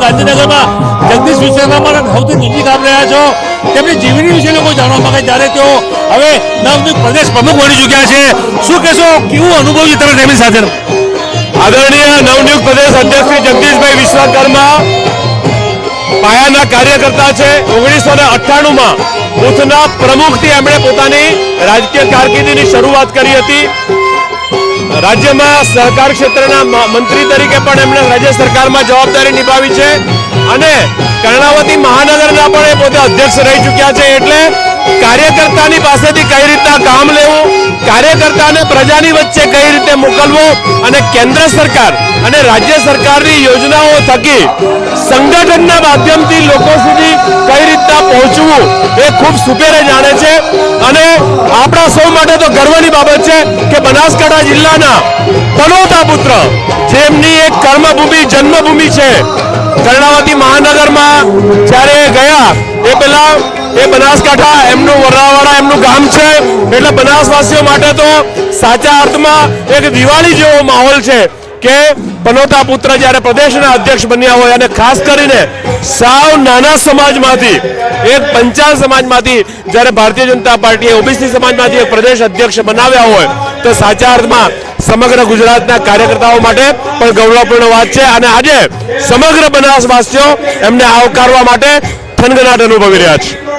ગાંધીનગરમાં જગદીશ વિશ્વકર્માના સૌથી નજીક આપ રહ્યા છો. તેમની જીવની વિશે લોકો જાણવા માંગે જ્યારે તેઓ હવે નવનિયુક્ત પ્રદેશ પ્રમુખ બની ચૂક્યા છે. શું કહેશો? કેવું અનુભવ તમે તેમની સાથે? આદરણીય નવનિયુક્ત પ્રદેશ અધ્યક્ષ શ્રી જગદીશભાઈ વિશ્વકર્મા પાયાના કાર્યકર્તા છે. ઓગણીસો ને અઠ્ઠાણુંમાં બુથના પ્રમુખથી એમણે પોતાની રાજકીય કારકિર્દીની શરૂઆત કરી હતી. રાજ્યમાં સહકાર ક્ષેત્રના મંત્રી તરીકે પણ એમણે રાજ્ય સરકારમાં જવાબદારી નિભાવી છે. અને કર્ણાવતી મહાનગરના પણ એ પોતે અધ્યક્ષ રહી ચૂક્યા છે. એટલે કાર્યકર્તાની પાસેથી કઈ રીતના કામ લેવું કાર્યકર્તાને પ્રજાની વચ્ચે કઈ રીતે મોકલવું અને કેન્દ્ર સરકાર અને રાજ્ય સરકારની યોજનાઓ થકી સંગઠનના માધ્યમથી લોકો સુધી કઈ રીતના પહોંચવું એ ખૂબ સુપેરે જાણે છે. અને આપણા સૌ માટે તો ગર્વની બાબત છે કે બનાસકાંઠા જિલ્લાના પનોતા પુત્ર, જેમની એક કર્મભૂમિ, જન્મભૂમિ છે, કર્ણાવતી મહાનગરમાં જ્યારે ગયા, એ પેલા એ બનાસકાંઠા, એમનું વરાવાડા એમનું ગામ છે. એટલે બનાસવાસીઓ માટે તો સાચા અર્થમાં એક દિવાળી જેવો માહોલ છે કે પનોતા પુત્ર જ્યારે પ્રદેશના અધ્યક્ષ બન્યા હોય અને ખાસ કરીને સાવ નાના સમાજમાંથી, એક પંચાલ સમાજમાંથી જ્યારે ભારતીય જનતા પાર્ટીએ ઓબીસી સમાજમાંથી એક પ્રદેશ અધ્યક્ષ બનાવ્યા હોય, તો સાચા અર્થમાં સમગ્ર ગુજરાતના કાર્યકર્તાઓ માટે પણ ગૌરવપૂર્ણ વાત છે. અને આજે સમગ્ર બનાસવાસીઓ એમને આવકારવા માટે થનગનાટ અનુભવી રહ્યા છે.